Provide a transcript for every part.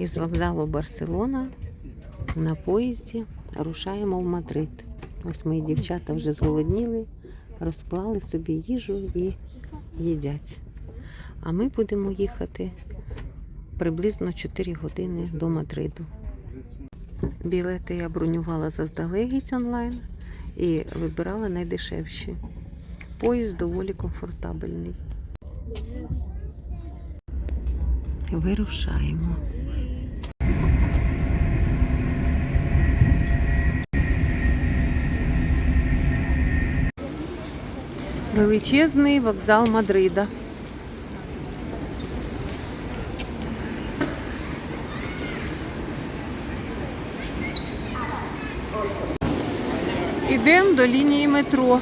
Із вокзалу Барселона на поїзді рушаємо в Мадрид. Ось мої дівчата вже зголодніли, розклали собі їжу і їдять. А ми будемо їхати приблизно 4 години до Мадриду. Білети я бронювала заздалегідь онлайн і вибирала найдешевші. Поїзд доволі комфортабельний. Вирушаємо. Величезний вокзал Мадрида. Ідемо до лінії метро.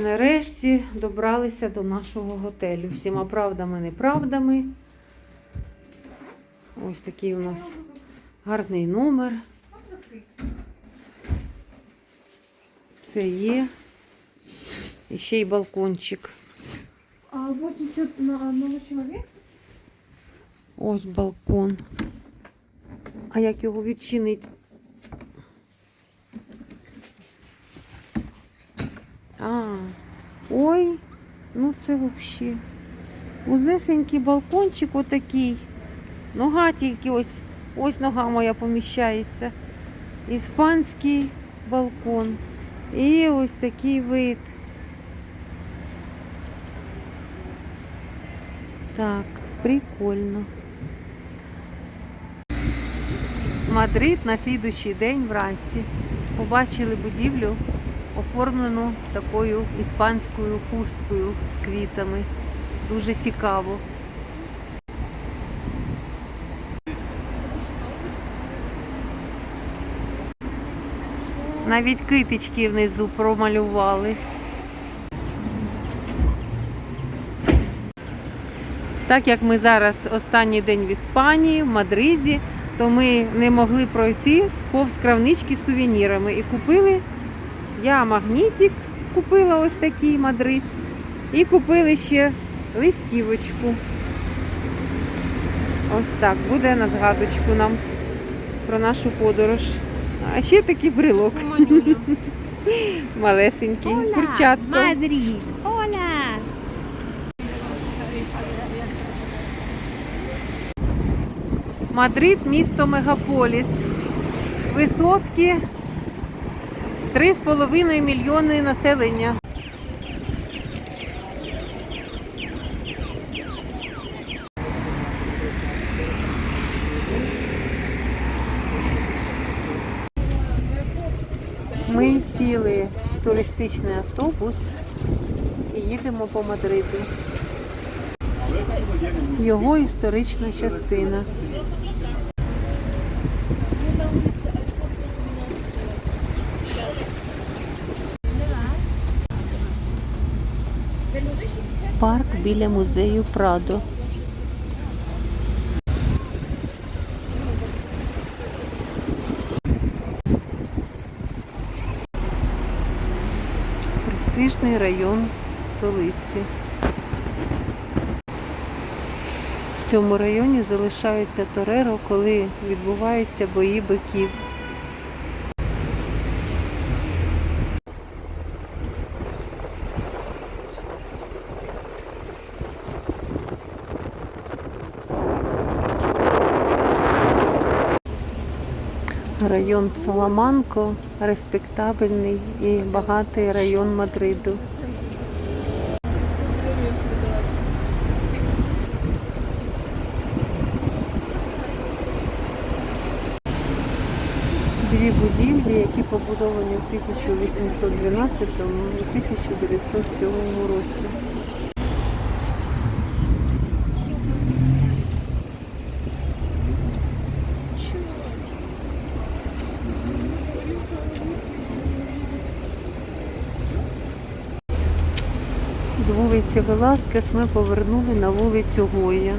Нарешті добралися до нашого готелю. Всіма правдами, неправдами. Ось такий у нас гарний номер. Все є. І ще й балкончик. А 80 на одного человека? Ось балкон. А як його відчинить? А, ой, ну це взагалі. Узесенький балкончик отакий. Нога тільки ось, ось нога моя поміщається. Іспанський балкон. І ось такий вид. Так, прикольно. Мадрид на слідуючий день вранці. Побачили будівлю, оформлену такою іспанською хусткою з квітами. Дуже цікаво. Навіть китички внизу промалювали. Так як ми зараз останній день в Іспанії, в Мадриді, то ми не могли пройти повз кравнички з сувенірами. І купили я магнітик, купила ось такий Мадрид. І купили ще листівочку. Ось так, буде на згадочку нам про нашу подорож. А ще такий брелок малесенький, курчатко. Мадрид. Hola. Мадрид місто мегаполіс. Висотки 3,5 мільйони населення. Ми сіли в туристичний автобус і їдемо по Мадриду. Його історична частина. Парк біля музею Прадо. Престижний район столиці. В цьому районі залишаються Тореро, коли відбуваються бої биків. Район Саламанко респектабельний і багатий район Мадриду. Дві будівлі, які побудовані в 1812 і 1907 році. З вулиці Веласкес ми повернули на вулицю Гоя.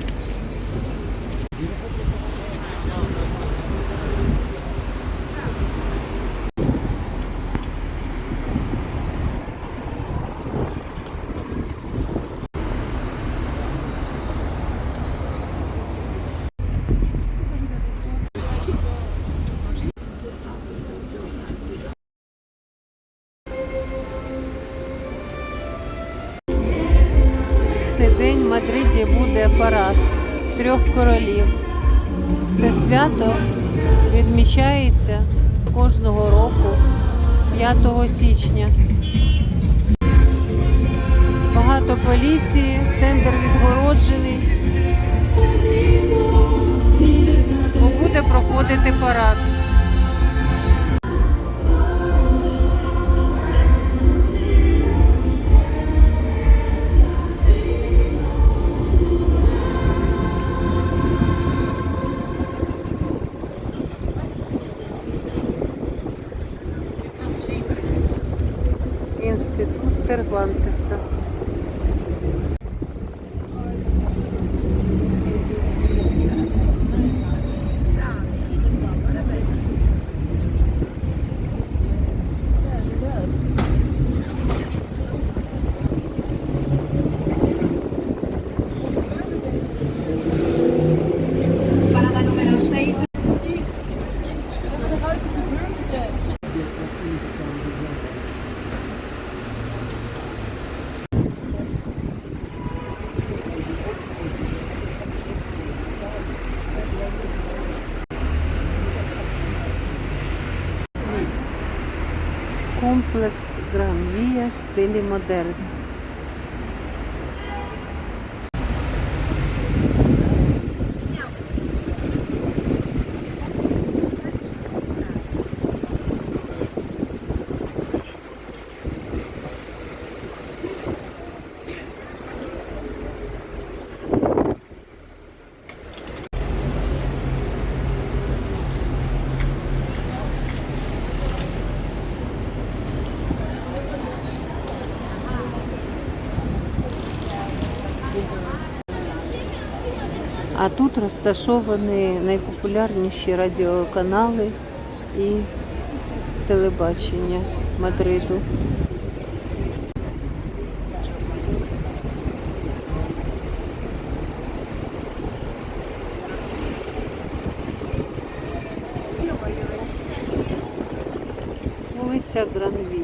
Буде парад трьох королів. Це свято відмічається кожного року 5 січня. Багато поліції, центр відгороджений. Бо буде проходити парад. Сервантеса. Parada Комплекс Гран-Вія в стилі модерн. А тут розташовані найпопулярніші радіоканали і телебачення Мадриду. Вулиця Гранвія.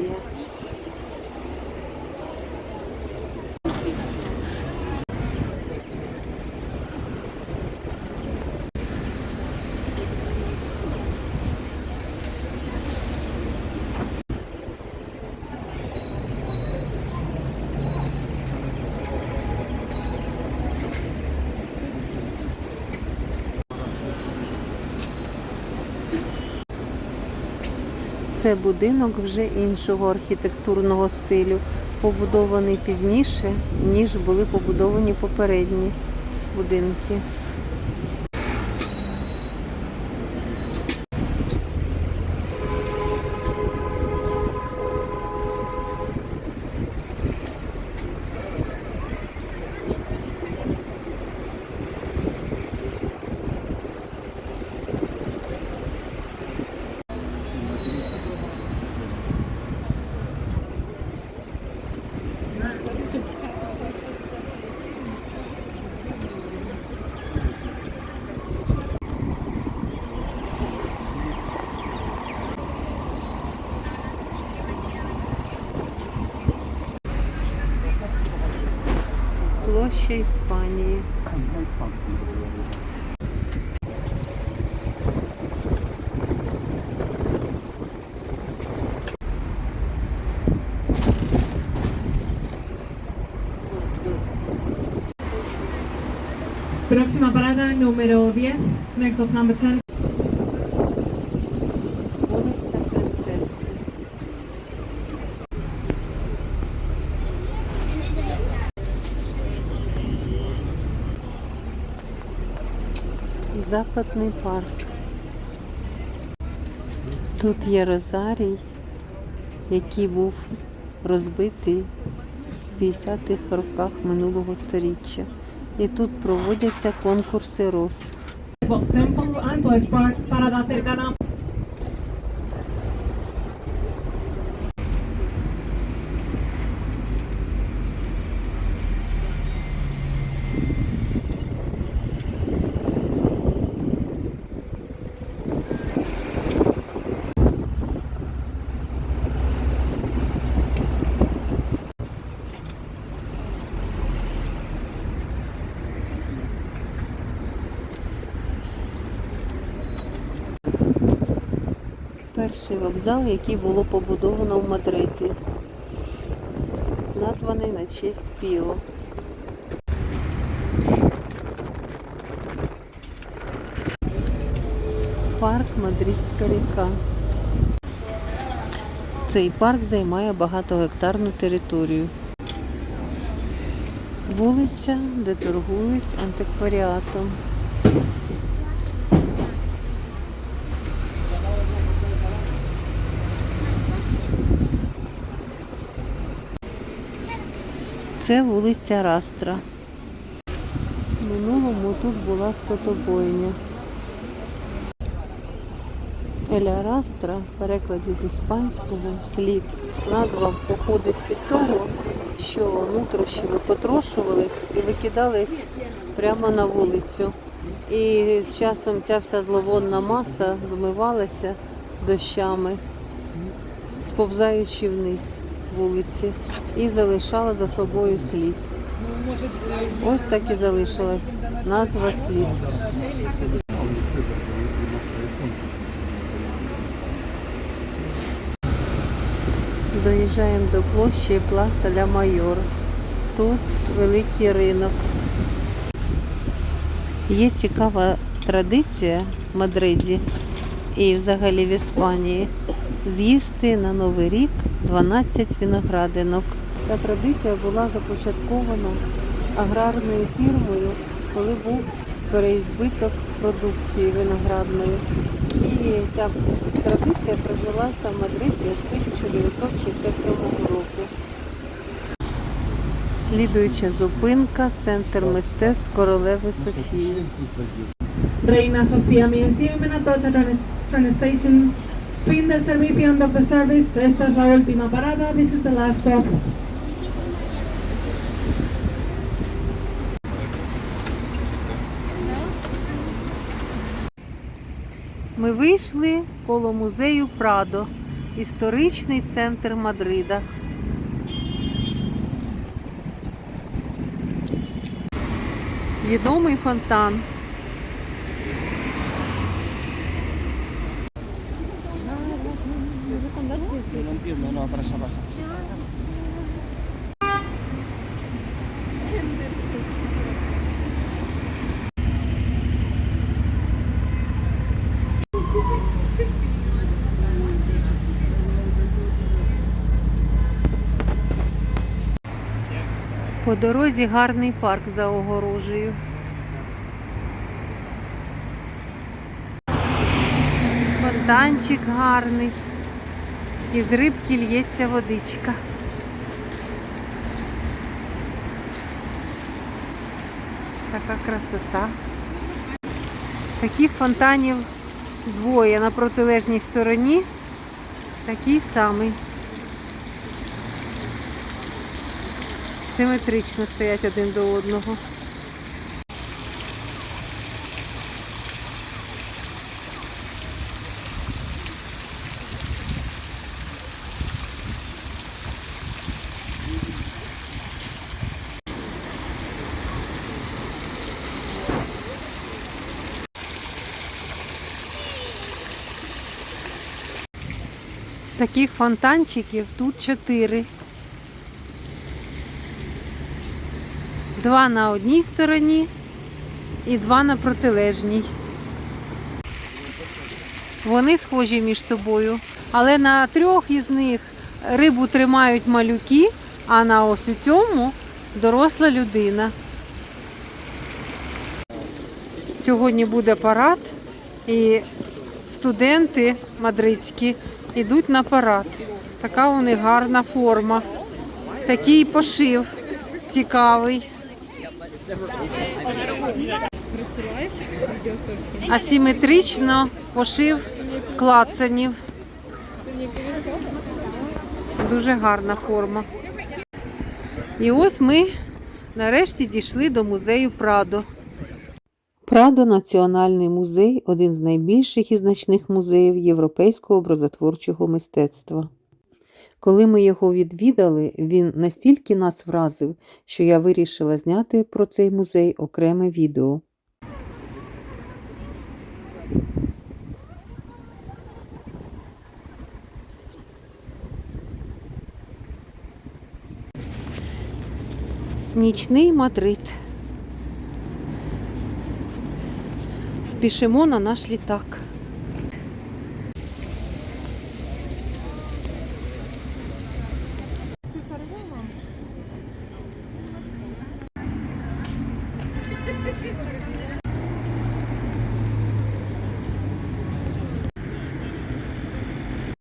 Це будинок вже іншого архітектурного стилю, побудований пізніше, ніж були побудовані попередні будинки. Площа Іспанії. Próxima parada número 10. Next of number 10. Западний парк. Тут є розарій, який був розбитий в 50-х роках минулого століття. І тут проводяться конкурси роз. Перший вокзал, який було побудовано в Мадриді. Названий на честь Піо. Парк Мадридська ріка. Цей парк займає багатогектарну територію. Вулиця, де торгують антикваріатом. Це вулиця Растра. В минулому тут була скотобойня. Еля Растра в перекладі з іспанського слід. Назва походить від того, що нутрощі потрошувались і викидались прямо на вулицю. І з часом ця вся зловонна маса змивалася дощами, сповзаючи вниз вулиці, і залишала за собою слід. Ось так і залишилась назва слід. Доїжджаємо до площі Пласа Ля Майор. Тут великий ринок. Є цікава традиція в Мадриді і взагалі в Іспанії з'їсти на Новий рік 12 виноградинок. Ця традиція була започаткована аграрною фірмою, коли був переізбиток продукції виноградної. І ця традиція прижилася в Мадриді з 1967 року. Слідуюча зупинка центр мистецтв королеви Софії. En train, train station. Fin del servicio end of the service. Esta es la última parada. This is the last stop. Ми вийшли коло музею Прадо, історичний центр Мадрида. Відомий фонтан. No, pasa. По дорозі гарний парк за огорожею. Фонтанчик гарний. Із рибки лється водичка. Така красота. Таких фонтанів двоє на протилежній стороні. Такий самий. Симетрично стоять один до одного. Таких фонтанчиків тут чотири. Два на одній стороні і два на протилежній. Вони схожі між собою, але на трьох із них рибу тримають малюки, а на ось у цьому доросла людина. Сьогодні буде парад, і студенти мадридські йдуть на парад. Така у них гарна форма. Такий пошив цікавий. Асиметрично пошив клацанів. Дуже гарна форма. І ось ми нарешті дійшли до музею Прадо. Прадо Національний музей один з найбільших і значних музеїв європейського образотворчого мистецтва. Коли ми його відвідали, він настільки нас вразив, що я вирішила зняти про цей музей окреме відео. Нічний матрид. Спішимо на наш літак.